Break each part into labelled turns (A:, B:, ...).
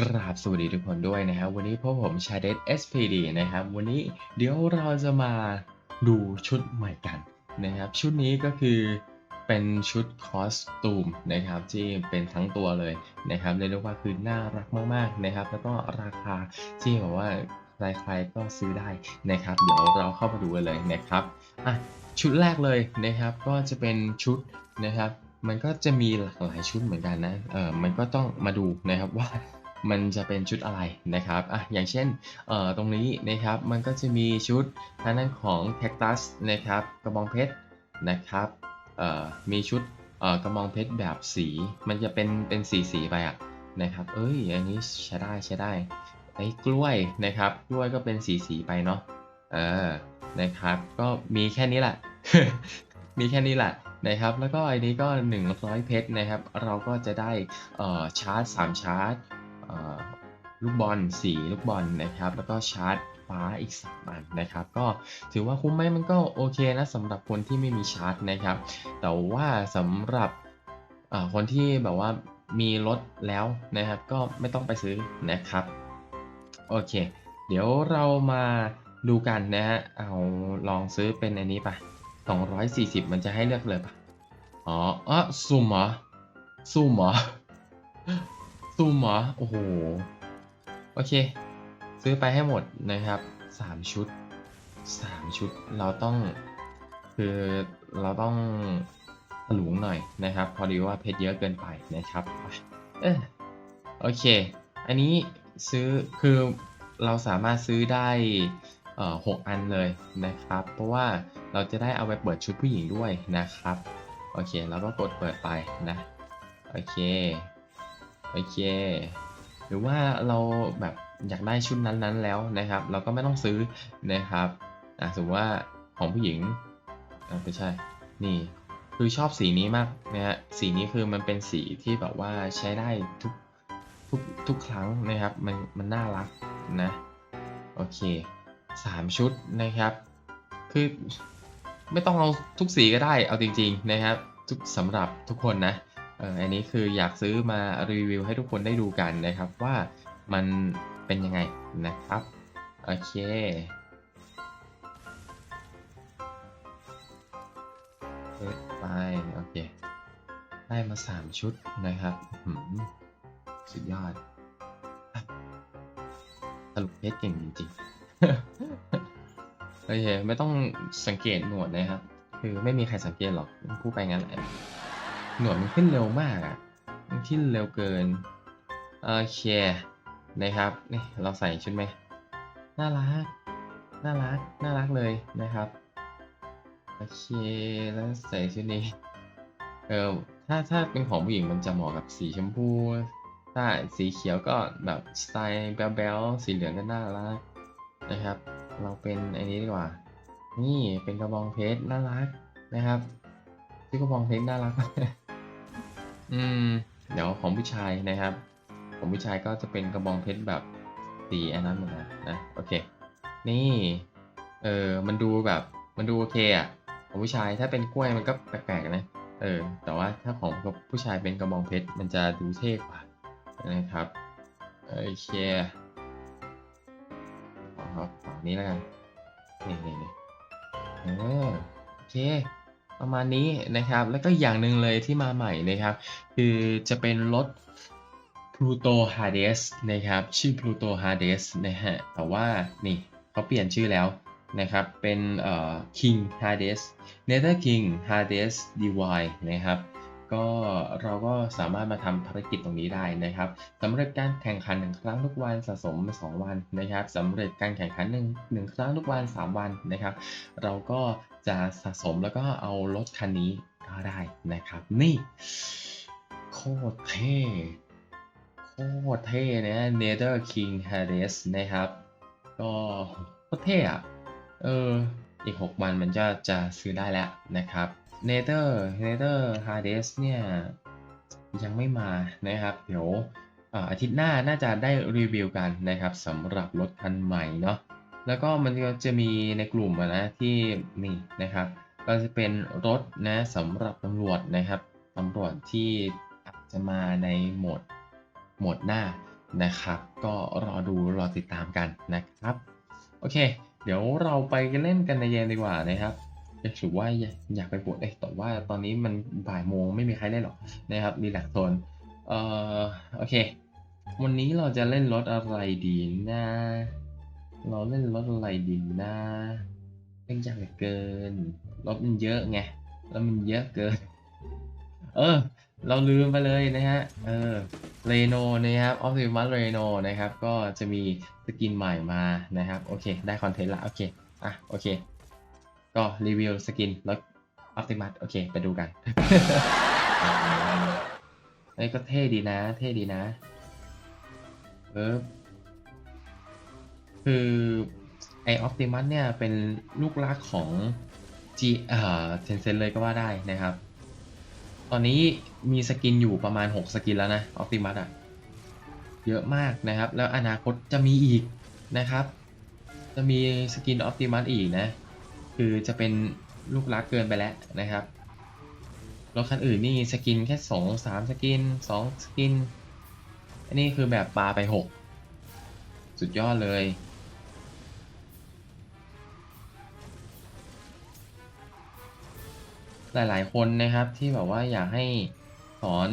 A: กราบสวัสดีทุกคนด้วยนะครับวันนี้พวกผมชาเดส SPD นะครับ วันนี้เดี๋ยวเราจะมาดูชุดใหม่กันนะครับ ชุดนี้ก็คือเป็นชุดคอสตูมนะครับที่เป็นทั้งตัวเลยนะครับเรียกได้ว่าคือน่ารักมากๆนะครับ แล้วก็ราคาที่แบบว่าใครๆก็ซื้อได้นะครับ เดี๋ยวเราเข้ามาดูกันเลยนะครับอะชุดแรกเลยนะครับ ก็จะเป็นชุดนะครับ มันก็จะมีหลากหลายชุดเหมือนกันนะเออมันก็ต้องมาดูนะครับว่า มันจะเป็นชุดอะไรนะครับอะอย่างเช่นเอ่อตรงนี้นะครับมันก็จะมีชุดทางด้านของแคคตัสนะครับกระบองเพชรนะครับเอ่อมีชุดเอ่อกระบองเพชรแบบสี มันจะเป็นเป็นสีสีไปอะนะครับเอ้ยอันนี้ใช้ได้ใช้ได้ไอ้กล้วยนะครับกล้วยก็เป็นสีสีไปเนาะเออนะครับก็มีแค่นี้แหละ มีแค่นี้แหละนะครับแล้วก็อันนี้ก็ 100 เพชรนะครับ เราก็จะได้ชาร์จ 3 ชาร์จ ลูกบอล4ลูกบอลนะครับ แล้วก็ชาร์จฟ้าอีก3อันนะครับ ก็ถือว่าคุ้มไหมมันก็โอเคนะสำหรับคนที่ไม่มีชาร์จนะครับ แต่ว่าสำหรับคนที่แบบว่ามีรถแล้วนะครับ ก็ไม่ต้องไปซื้อนะครับ โอเค เดี๋ยวเรามาดูกันนะฮะเอาลองซื้อเป็นอันนี้ไป240 มันจะให้เลือกเลยปะอ๋ออ๋อซุ่มเหรอซุ่มเหรอ ซุ่มเหรอ โอ้โห โอเค ซื้อไปให้หมดนะครับ 3 ชุด 3 ชุด เราต้องคือเราต้องถลุงหน่อยนะครับ พอดีว่าเพชรเยอะเกินไปนะครับเออโอเค อันนี้ซื้อคือเราสามารถซื้อได้เอ่อหกอันเลยนะครับ เพราะว่าเราจะได้เอาไปเปิดชุดผู้หญิงด้วยนะครับ โอเค เราก็กดเปิดไปนะ โอเค โอเค หรือว่าเราแบบอยากได้ชุดนั้นๆแล้วนะครับ เราก็ไม่ต้องซื้อนะครับอะสมมติว่าของผู้หญิงอะไม่ใช่ นี่คือชอบสีนี้มากนะฮะ สีนี้คือมันเป็นสีที่แบบว่าใช้ได้ทุกทุกทุกครั้งนะครับ มันมันน่ารักนะ โอเคสามชุดนะครับ คือไม่ต้องเอาทุกสีก็ได้ เอาจริง ๆนะครับ ทุกสำหรับทุกคนนะ อออันนี้คืออยากซื้อมารีวิวให้ทุกคนได้ดูกันนะครับว่ามันเป็นยังไงนะครับ โอเคเปิดไปโอเค ได้มา 3 ชุดนะครับหือสุดยอดสรุปเพชรเก่งจริงๆ โอเค ไม่ต้องสังเกตหนวดนะครับ คือไม่มีใครสังเกตหรอกพูดไปงั้นแหละ หนวดมันขึ้นเร็วมากอะมันขึ้นเร็วเกินโอเคนะครับนี่เราใส่ชุดไหมน่ารักน่ารักน่ารักเลยนะครับโอเคแล้วใส่ชุดนี้เออถ้าถ้าเป็นของผู้หญิงมันจะเหมาะกับสีชมพูถ้าสีเขียวก็แบบสไตล์แบ๊วๆสีเหลืองก็น่ารักนะครับ เราเป็นไอ้นี้ดีกว่า นี่เป็นกระบองเพชรน่ารักนะครับที่กระบองเพชรน่ารัก อืม เดี๋ยวของผู้ชายนะครับ ของผู้ชายก็จะเป็นกระบองเพชรแบบสีอันนั้นเหมือนกันนะโอเค นี่ เออมันดูแบบ มันดูโอเคอะของผู้ชายถ้าเป็นกล้วยมันก็แปลกๆนะ เออ แต่ว่าถ้าของผู้ชายเป็นกระบองเพชรมันจะดูเท่กว่านะครับโอเคขอครับขอนี้แล้วกันนี่นี่นี่เออโอเค ประมาณนี้นะครับ แล้วก็อย่างหนึ่งเลยที่มาใหม่นะครับ คือจะเป็นรถ Pluto Hades นะครับ ชื่อ Pluto Hades นะฮะ แต่ว่านี่เขาเปลี่ยนชื่อแล้วนะครับ เป็นเอ่อ King Hades Nether King Hades Divine นะครับ ก็เราก็สามารถมาทำภารกิจตรงนี้ได้นะครับสำเร็จการแข่งขันหนึ่งครั้งทุกวันสะสม 2 วันนะครับสำเร็จการแข่งขันหนึ่งหนึ่งครั้งทุกวัน 3 วันนะครับ เราก็จะสะสมแล้วก็เอารถคันนี้ก็ได้นะครับ นี่โคตรเท่โคตรเท่นะ Nether King Hades นะครับ ก็โคตรเท่อะเอออีก 6 วันมันจะจะซื้อได้แล้วนะครับ Nether Nether Hades เดสเนี่ย ยังไม่มานะครับ เดี๋ยวอาทิตย์หน้าน่าจะได้รีวิวกันนะครับสำหรับรถคันใหม่เนาะแล้วก็มันก็จะมีในกลุ่มนะที่นี่นะครับ ก็จะเป็นรถนะสำหรับตำรวจนะครับตำรวจที่อาจจะมาในโหมดโหมดหน้านะครับ ก็รอดูรอติดตามกันนะครับ โอเค เดี๋ยวเราไปกันเล่นกันในเย็นดีกว่านะครับ เอ๊ะหรือว่าอยากไปปวดเอ๊ะแต่ว่าตอนนี้มันบ่ายโมงไม่มีใครเล่นหรอกนะครับรีแลกโซนเอ่อโอเค วันนี้เราจะเล่นรถอะไรดีนะเราเล่นรถอะไรดีนะเล่นยากเหลือเกินรถมันเยอะไงแล้วมันเยอะเกิน เออ เราลืมไปเลยนะฮะ เออเรโนนะครับ Optimus Reno นะครับ ก็จะมีสกินใหม่มานะครับ โอเค ได้คอนเทนต์ละ โอเค อะ โอเค ก็รีวิวสกินรถ Optimus โอเค ไปดูกันเอ้ก็เท่ดีนะ เท่ดีนะเออคือไอออ t ติมัสเนี่ยเป็นลูกรักของ G เอ่อเทนเซนเลยก็ว่าได้นะครับ ตอนนี้มีสกินอยู่ประมาณ 6 สกินแล้วนะออ t ติมัสอะ เยอะมากนะครับ แล้วอนาคตจะมีอีกนะครับ จะมีสกินออ t ติมัสอีกนะ คือจะเป็นลูกรักเกินไปแล้วนะครับรถคันอื่นนี่สกินแค่สองสามสกินสองสกิน อันนี้คือแบบปลาไปหกสุดยอดเลยหลาย ๆ คนนะครับที่แบบว่าอยากให้สอน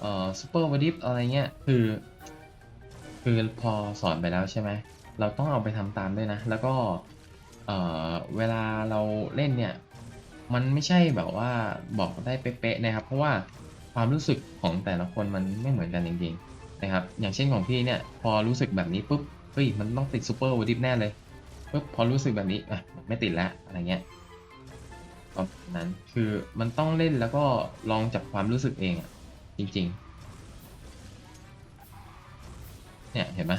A: เอ่อซูเปอร์วดิฟอะไรเงี้ยคือ คือพอสอนไปแล้วใช่ไหมเราต้องเอาไปทำตามด้วยนะ แล้วก็ เอ่อเวลาเราเล่นเนี่ย มันไม่ใช่แบบว่าบอกได้เป๊ะๆนะครับ เพราะว่าความรู้สึกของแต่ละคนมันไม่เหมือนกันจริงๆนะครับ อย่างเช่นของพี่เนี่ย พอรู้สึกแบบนี้ปุ๊บเฮ้ยมันต้องติดซูเปอร์วดิฟแน่เลยปุ๊บพอรู้สึกแบบนี้อะไม่ติดแล้วอะไรเงี้ยประมาณนั้นคือมันต้องเล่นแล้วก็ลองจับความรู้สึกเองอะจริง ๆ เนี่ยเห็นไหม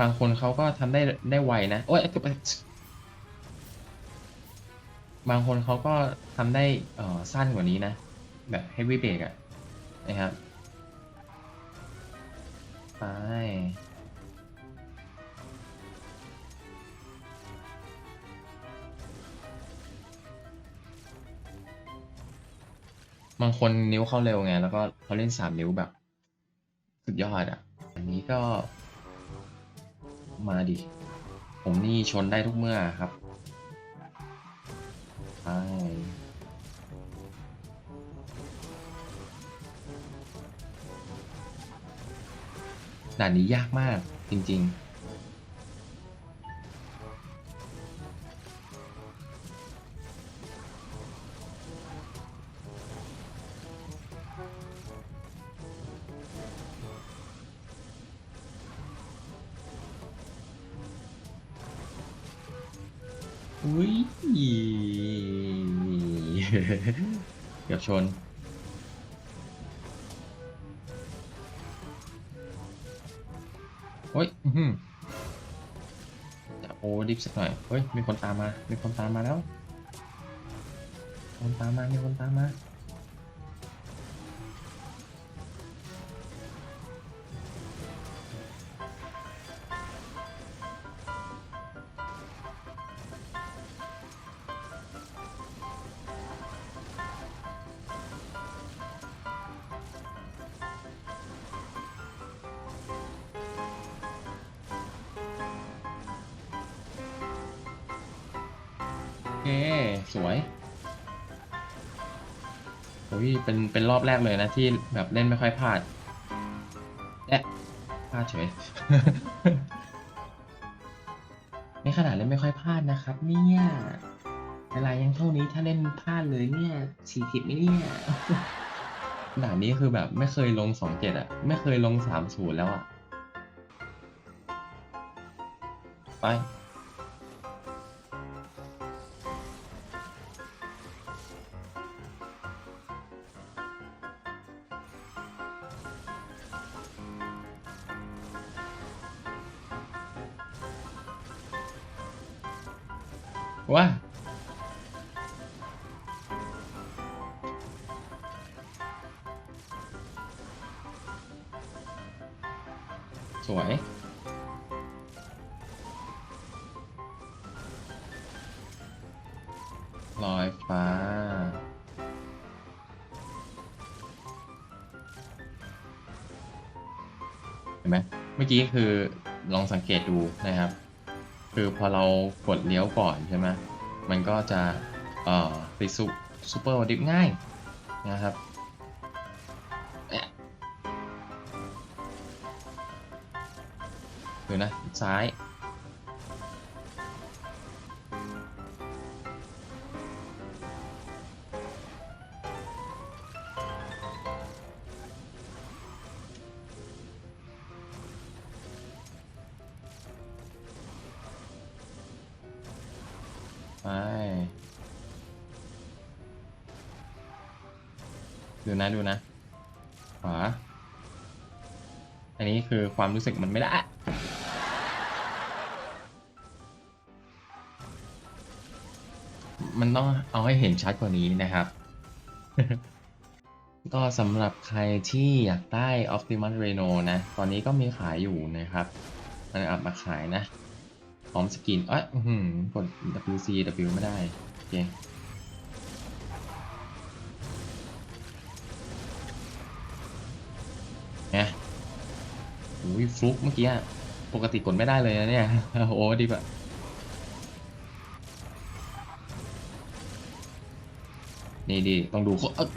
A: บางคนเขาก็ทำได้ได้ไวนะ โอ๊ยเกือบบางคนเขาก็ทำได้เออสั้นกว่านี้นะ แบบ heavy break อะนะครับ ไป บางคนนิ้วเข้าเร็วไง แล้วก็เขาเล่นสามนิ้วแบบ สุดยอดอะ อันนี้ก็ มาดิ ผมนี่ชนได้ทุกเมื่อครับใช่ด่านนี้ยากมากจริง ๆ ชน โอ้ยอื้อหือจะโอ้ดิฟสักหน่อย เฮ้ย มีคนตามมา มีคนตามมาแล้ว คนตามมา มีคนตามมา เค สวยโอ้ยเป็นเป็นรอบแรกเลยนะที่แบบเล่นไม่ค่อยพลาดแอะพลาดเฉยไม่ขนาดเล่นไม่ค่อยพลาดนะครับ เนี่ยเวลายังเท่านี้ถ้าเล่นพลาดเลยเนี่ยสี่สิบไหมเนี่ยด่านนี้คือแบบไม่เคยลงสองเจ็ดอะไม่เคยลงสามศูนย์แล้วอะไป ว้าสวย ลอยฟ้าโห็นไหม เมื่อกี้คือลองสังเกตดูนะครับ คือพอเรากดเลี้ยวก่อนใช่ไหมมันก็จะเอ่อไปซุซูเปอร์วอดิฟง่ายนะครับดูนะซ้าย ไปดูนะดูนะขวาอันนี้คือความรู้สึกมันไม่ได้มันต้องเอาให้เห็นชัดกว่านี้นะครับ ก็สำหรับใครที่อยากได้ Optimus Reno นะ ตอนนี้ก็มีขายอยู่นะครับ มันอัพมาขายนะ พร้อมสกินเอ้ยหือกด WC W ไม่ได้ โอเคนี่ยอุ้ยฟลุกเมื่อกี้ ปกติกดไม่ได้เลยนะเนี่ย โอ้ดีแบบนี่ดีต้องดูเขาอ้ย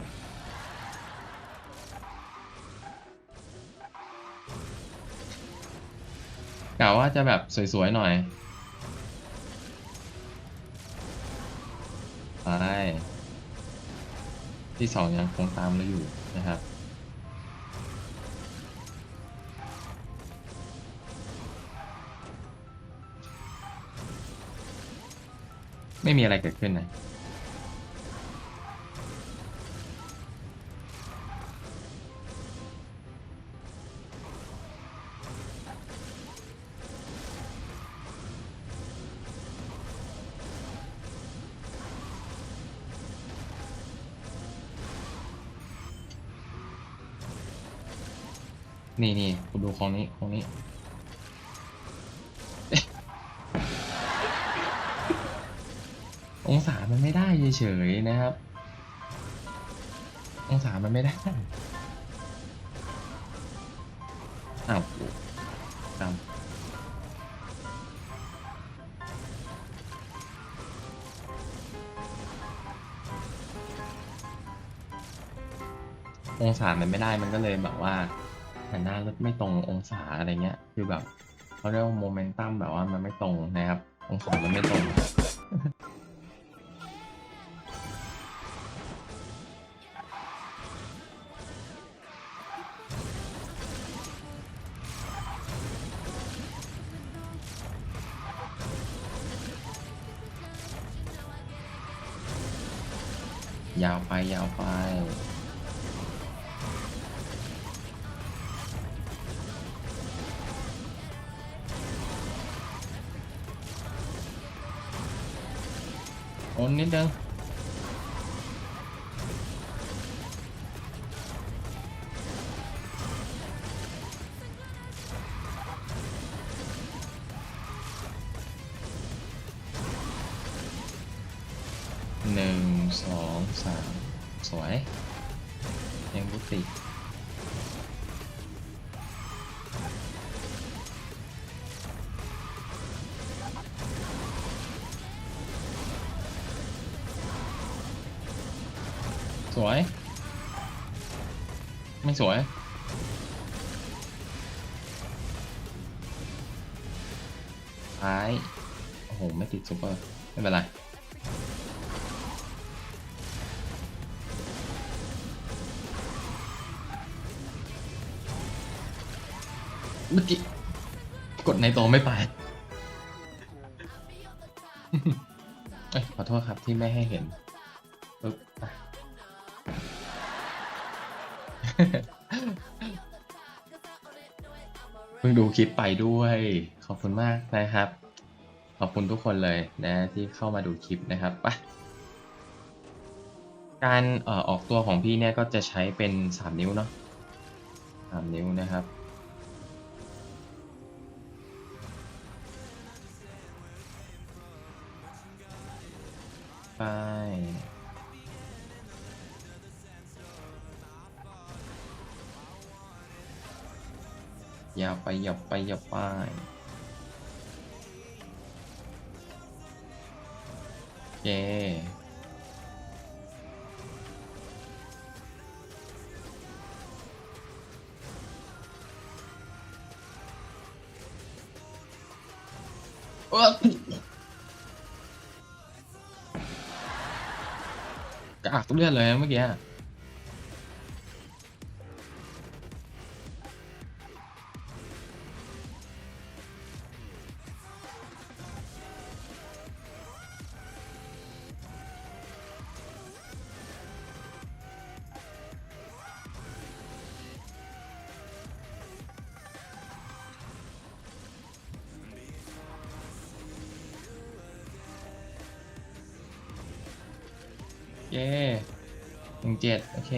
A: กล่าวว่าจะแบบสวยๆหน่อย ที่สองยังคงตามเราอยู่นะครับไม่มีอะไรเกิดขึ้นนะ นี่นี่คุณดูของนี้ของนี้ องศามันไม่ได้เฉยๆนะครับ องศามันไม่ได้อ้าวตามองศามันไม่ได้มันก็เลยแบบว่า หันหน้ารถไม่ตรงองศาอะไรเงี้ย คือแบบเขาเรียกว่าโมเมนตัมแบบว่ามันไม่ตรงนะครับ องศามันไม่ตรงยาวไปยาวไป นิดนึงหนึ่งสองสามสวย ยังบุติ สวย ท้าย โอ้โห ไม่ติดซูเปอร์ ไม่เป็นไร เมื่อกี้ กดในตัวไม่ไปเอ้ยขอโทษครับที่ไม่ให้เห็น พิ่งดูคลิปไปด้วย ขอบคุณมากนะครับ ขอบคุณทุกคนเลยนะที่เข้ามาดูคลิปนะครับไปการออออกตัวของพี่เนี่ยก็จะใช้เป็น 3 นิ้วเนาะ3นิ้วนะครับ ไป อย่าไปอย่าไปอย่าไปโอเคเอ้อกระอักเลือดเลยเมื่อกี้ เย้หนึ่งเจ็ดโอเค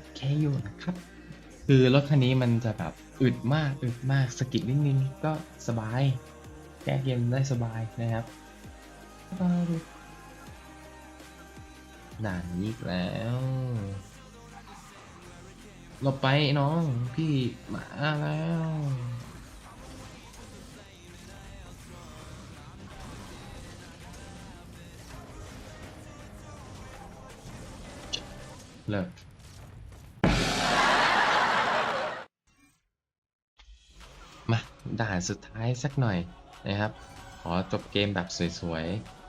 A: โอเคอยู่นะครับ คือรถคันนี้มันจะแบบอึดมากอึดมากสกิดนิดนึงก็สบาย แก้เกมได้สบายนะครับด่านนี้อีกแล้วหลบไปน้องพี่มาแล้ว ลิกมาด่านสุดท้ายสักหน่อยนะครับ ขอจบเกมแบบสวยๆ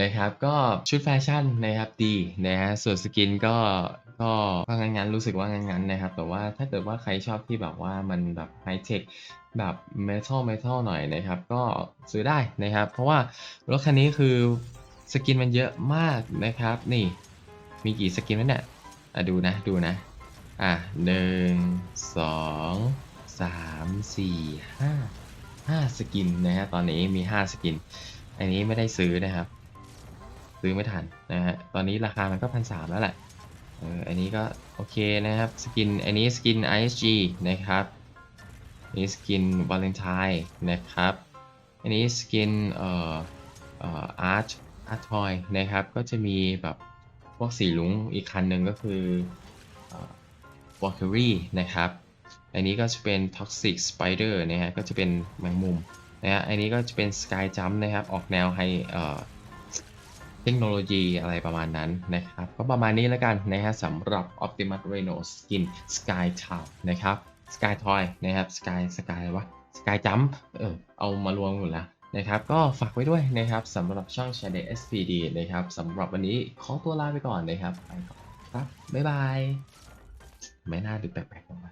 A: นะครับก็ชุดแฟชั่นนะครับดีนะฮะส่วนสกินก็ก็ก็งั้นๆรู้สึกว่างั้นๆนะครับ แต่ว่าถ้าเกิดว่าใครชอบที่แบบว่ามันแบบไฮเทคแบบเมทัลเมทัลหน่อยนะครับ ก็ซื้อได้นะครับ เพราะว่ารถคันนี้คือสกินมันเยอะมากนะครับ นี่มีกี่สกินวะเนี่ยอะดูนะดูนะ อะหนึ่งสองสามสี่ห้าห้าสกินนะฮะตอนนี้มี5สกิน อันนี้ไม่ได้ซื้อนะครับ ซื้อไม่ทันนะฮะ ตอนนี้ราคามันก็พันสามแล้วแหละเอออันนี้ก็โอเคนะครับ สกิน อันนี้สกิน ISG นะครับอันนี้สกินวาเลนไทน์นะครับ อันนี้สกินเอ่อเอ่ออาร์ตอาร์ทอยนะครับ ก็จะมีแบบพวกสีลุงอีกคันหนึ่งก็คือวอลคิรี่นะครับ อันนี้ก็จะเป็น Toxic Spider นะฮะ ก็จะเป็นแมงมุมนะฮะ อันนี้ก็จะเป็น Sky Jump นะครับ ออกแนวให้เอ่อ เทคโนโลยีอะไรประมาณนั้นนะครับ ก็ประมาณนี้แล้วกันนะฮะสำหรับ Optimus Reno Skin Sky Town นะครับ Sky Toy นะครับ Sky Sky อะไรวะ Sky Jump เออเอามารวมหมดแล้วนะครับ ก็ฝากไว้ด้วยนะครับสำหรับช่อง c h a n e l SPD นะครับสำหรับวันนี้ขอตัวลาไปก่อนนะครับไปก่อนครับ บ๊ายบาย ไม่น่าดูแปลกๆออกมา